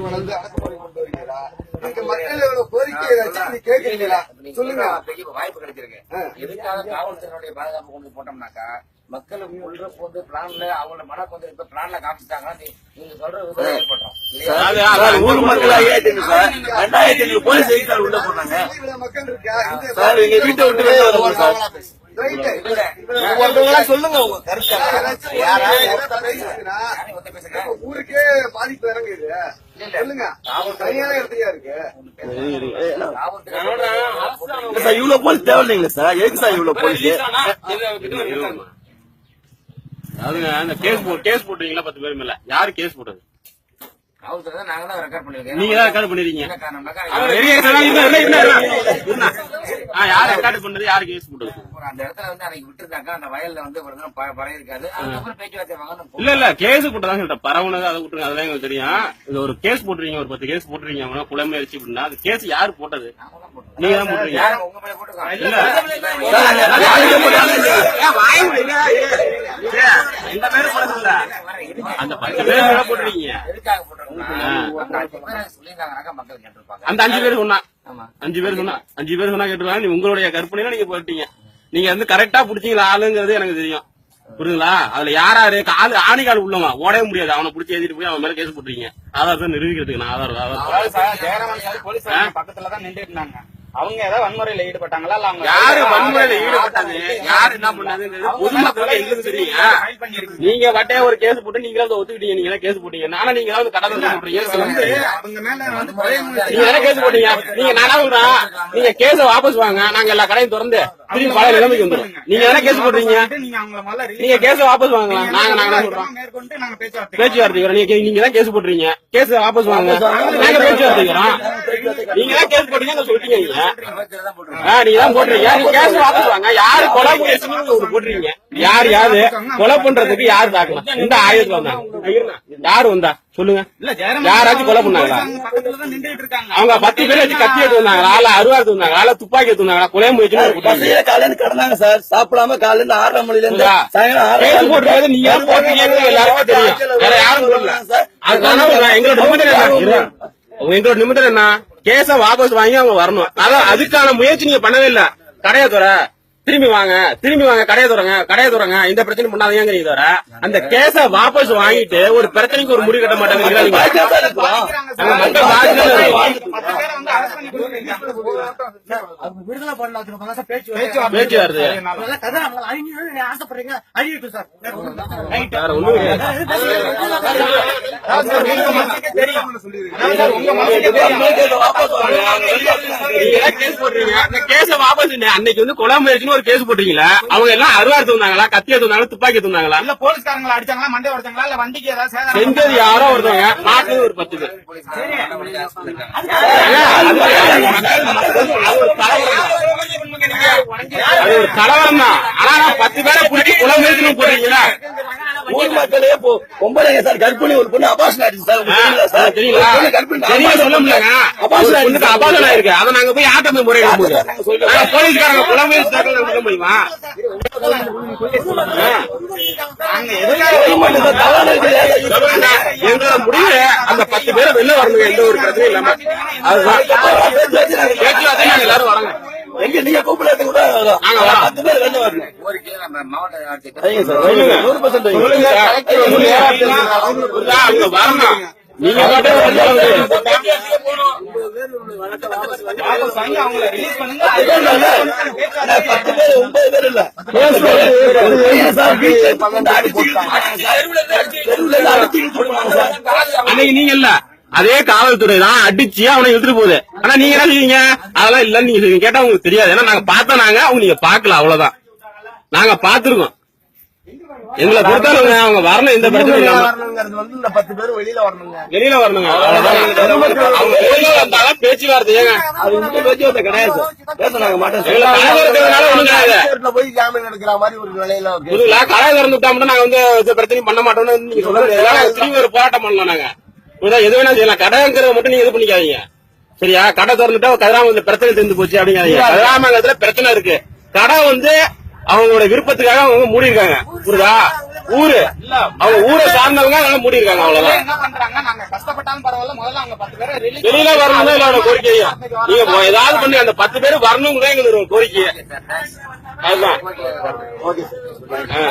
வளர்ந்து அடக்குமுறை கொண்டு வருகிறா நீங்க மக்களோட கோரிக்கையை ஏதாச்சும் நீங்க கேட்கறீங்களா சொல்லுங்க. வாய்ப்பு கிடைச்சிருக்கு. எதுக்காக காவல்துறையினுடைய பாதுகாப்பு கொண்டு போட்டோம்னாக்கா மக்களுக்கு உள்ள வந்து பிளான்ல அவங்கள மனக்கு வந்து இப்ப பிளான்ல காமிச்சிட்டாங்கன்னா நீ- நீங்க சொல்ற விதம் ஊர் மக்கள் ஐயாயிரத்தி ஐநூறு சார். ரெண்டாயிரத்தி ஐநூறு போலீஸ் எதுக்கு சார் உள்ள போட்டாங்க இவ்வளவு மக்கள் இருக்கா இந்த சார். எங்க வீட்டை விட்டு வெளியே சார். சொல்லுங்க ஊருக்கே பாதிப்பு இறங்குது சொல்லுங்க சரியான இடத்துலயா இருக்கு இவ்வளவு போலீஸ் தேவையில்லைங்களா சார் எதுக்கு சார் இவ்வளவு போலீஸ் அதுங்க அந்த கேஸ் போ கேஸ் போட்டுறீங்களா பத்து பேர் மேல யாரு கேஸ் போட்டது நீங்க தான் ரெக்கார்ட் பண்ணிருக்கீங்க யார் ரெக்கார்ட் பண்ணது யாரு கேஸ் போட்டது ஒரு அந்த இடத்துல வந்து அன்னைக்கு விட்டுருந்தாக்கா அந்த வயல்ல வந்து ஒரு தினம் பழைய இருக்காது அதுக்கப்புறம் பேச்சுவார்த்தை வாங்கணும் இல்ல இல்ல கேஸ் போட்டதான் சொல்லிட்டேன் பரவுனது அதை விட்டுருங்க அதெல்லாம் எங்களுக்கு தெரியும் இது ஒரு கேஸ் போட்டுறீங்க ஒரு பத்து கேஸ் போட்டுறீங்க அப்படின்னா அது கேஸ் யாரு போட்டது நீங்க தான் அந்த பத்து பேர் போட்டுறீங்க அந்த அஞ்சு பேர் சொன்னா அஞ்சு பேர் சொன்னா அஞ்சு பேர் சொன்னா கேட்டுருவாங்க. உங்களுடைய கற்பனையில நீங்க போட்டீங்க நீங்க வந்து கரெக்டா புடிச்சீங்களா ஆளுங்கிறது எனக்கு தெரியும். புரியுதுங்களா? அதுல யாராரு காலு ஆணி கால் உள்ளவன். ஓடவே முடியாது. அவனை புடிச்சு எழுதிட்டு போய் அவன் மேல கேஸ் போட்டுறீங்க ஆதாரத்தை நிரூபிக்கிறதுக்கு நான் சார் போலீஸ் பக்கத்துல தான் நின்றுட்டு இருந்தாங்க. அவங்க ஏதாவது வன்முறையில ஈடுபட்டாங்களா? இல்ல அவங்க யாரு வன்முறையில ஈடுபட்டது? யாரு என்ன பண்ணாதுங்கிறது பொதுமக்களுக்கு எங்களுக்கு தெரியும். நீங்க வட்டையா ஒரு கேஸ் போட்டு நீங்க தான் ஒத்துக்கிட்டீங்க. நீங்க கேஸ் போட்டீங்க. நானும் நீங்க தான் வந்து கடை திறந்து போட்டீங்க சொல்லுங்க. அவங்க மேல வந்து நீங்க தானே கேஸ் போட்டீங்க? நீங்க நானா நீங்க கேஸ வாபஸ் வாங்க. நாங்க எல்லா கடையும் திறந்து திரும்பி பழைய நிலைமைக்கு வந்துடும் நீங்க தானே கேஸ் போடுறீங்க? நீங்க கேஸ வாபஸ் வாங்கலாம் நாங்க நாங்க என்ன சொல்றோம் பேச்சுவார்த்தை. நீங்க நீங்க தான் கேஸ் போட்டுறீங்க கேஸ் வாபஸ் வாங்க. நாங்க பேச்சுவார்த்தை வரோம். நீங்க தான் கேஸ் போட்டீங்க சொல்லிட்டீங்க. நீங்க தான் கேஸ் வாங்க யாரு கொலை யார் யாரு? கொலை பண்றதுக்கு யார் தாக்கலாம் இந்த ஆயுதத்துல வந்தாங்க. யாரு வந்தா? சொல்லுங்க. இல்ல ஜெயராமன் யாராச்சும் கொலை பண்ணாங்களா? அவங்க பக்கத்துல தான் நின்றுட்டு இருக்காங்க. அவங்க பத்து பேர் வச்சு கத்தி எடுத்து வந்தாங்களா? இல்ல அருவா எடுத்து துப்பாக்கி எடுத்து வந்தாங்களா? கொலை பசங்க காலையில கடந்தாங்க சார். சாப்பிடாம காலையில இருந்து ஆறரை மணில இருந்து? சாயங்காலம் நீங்க போட்டீங்கன்னு எல்லாருக்கும் தெரியும். வேற யாரும் எங்களோட நிமிடம் என்ன. எங்களோட நிமிடம் என்ன? கேஸ வாபஸ் வாங்கி அவங்க வரணும். அதான் அதுக்கான முயற்சி நீங்க பண்ணவே இல்ல. கடையை துற திரும்பி வாங்க. திரும்பி வாங்க. கடையை துறங்க கடையை துறங்க இந்த பிரச்சனை பண்ணாதீங்க தவிர அந்த கேஸ வாபஸ் வாங்கிட்டு ஒரு பிரச்சனைக்கு ஒரு முடிவு கட்ட மாட்டாங்க கொடுத்துருக்காங்க. விடுதலை பண்ணலாம் சார் பேச்சு பேச்சு வருது ஆசைப்படுறீங்க அழிவிட்டு சார் வேற ஒண்ணும் கிடையாது. கேஸை வாபஸ் வாங்க. நீங்க எல்லாம் கேஸ் போடுறீங்க அந்த கேஸ வாபஸ் இல்ல. அன்னைக்கு வந்து கொலை முயற்சின்னு ஒரு கேஸ் போட்டீங்களா அவங்க எல்லாம் அருவா எடுத்து வந்தாங்களா கத்தி எடுத்து வந்தாங்களா துப்பாக்கி எடுத்து வந்தாங்களா இல்ல போலீஸ்காரங்களை அடிச்சாங்களா மண்டை உடைச்சாங்களா இல்ல வண்டிக்கு ஏதாவது செஞ்சது யாரோ ஒருத்தவங்க மாட்டுறது ஒரு பத்து பேர் அது ஒரு கலவரம் தான் ஆனா பத்து பேரை பிடிச்சி குளம் முயற்சின்னு போடுறீங்களா ஊர் மக்களே பொம்பளைங்க சார் கர்ப்பிணி ஒரு பொண்ணு அபாஷன் ஆயிடுச்சு சார். தெரியல சார்? தெரியுங்களா ஒரு பொண்ணு கர்ப்பிணி தெரிய சொல்ல முடியலங்க அபாஷன் பொண்ணுக்கு அபாசம் ஆயிருக்கு. அதை நாங்க போய் ஆட்டம் நாங்க போலீஸ்காரங்க கொலை முயற்சி தாக்கல் சொல்ல முடியுமா. எங்களோட முடிவு அந்த பத்து பேரை வெளில வரணுங்க. எந்த ஒரு பிரச்சனையும் இல்லாம. அதுதான். எல்லாரும் வரோங்க. எங்க நீங்க கூப்பிடாத கூட. பத்து பேர் வெளில வரணும். மாவட்ட நீங்க பத்து பேர் ஒன்பது இல்ல. தெருவுல. அன்னைக்கு நீங்க இல்ல. அதே காவல்துறை தான் அடிச்சு அவனை இழுத்துட்டு போகுது. ஆனா நீங்க என்ன செய்வீங்க? அதெல்லாம் இல்லன்னு நீங்க. கேட்டா உங்களுக்கு தெரியாது. ஏன்னா நாங்க பார்த்தோம் நாங்க அவங்க நீங்க பாக்கல அவ்வளவுதான். நாங்க பாத்துருக்கோம் எங்களை பொறுத்தவரைங்க அவங்க வரணும் இல்லாம. வரணுங்கிறது வந்து இந்த பத்து பேர் வெளியில வரணுங்க. வெளியில வரணுங்க. அவங்க வெளியில வந்தாலும் பேச்சுவார்த்தை ஏங்க. அது இந்த பேச்சுவார்த்தை கிடையாது. பேச நாங்க மாட்டோம் போய் ஜாமீன் எடுக்கிற மாதிரி ஒரு நிலையில இருக்கு. புதுல கடை திறந்து விட்டா மட்டும் நாங்க வந்து எந்த பிரச்சனையும் பண்ண மாட்டோம்னு நீங்க சொல்றது. திரும்பி ஒரு போராட்டம் பண்ணலாம் நாங்க? எது வேணா செய்யலாம். கடைங்கிறத மட்டும் நீங்க இது பண்ணிக்காதீங்க. சரியா? கடை திறந்துட்டா கதிராமங்கலத்துல பிரச்சனை தெரிந்து போச்சு அப்படிங்காதீங்க. கதிராமங்கலத்துல பிரச்சனை இருக்கு. கடை வந்து அவங்களோட விருப்பத்துக்காக அவங்க மூடி இருக்காங்க புரியுதா? ஊரு. அவங்க ஊரை சார்ந்தவங்க அதனால மூடி இருக்காங்க அவ்வளவுதான். என்ன பண்றாங்க நாங்க கஷ்டப்பட்டாலும் பரவாயில்ல. முதல்ல அவங்க வெளியில வரணும் தான் என்னோட கோரிக்கையா. நீங்க ஏதாவது பண்ணி அந்த பத்து பேர் வரணும் தான் எங்களுக்கு ஒரு கோரிக்கை. அதுதான். ஓகே ஆ.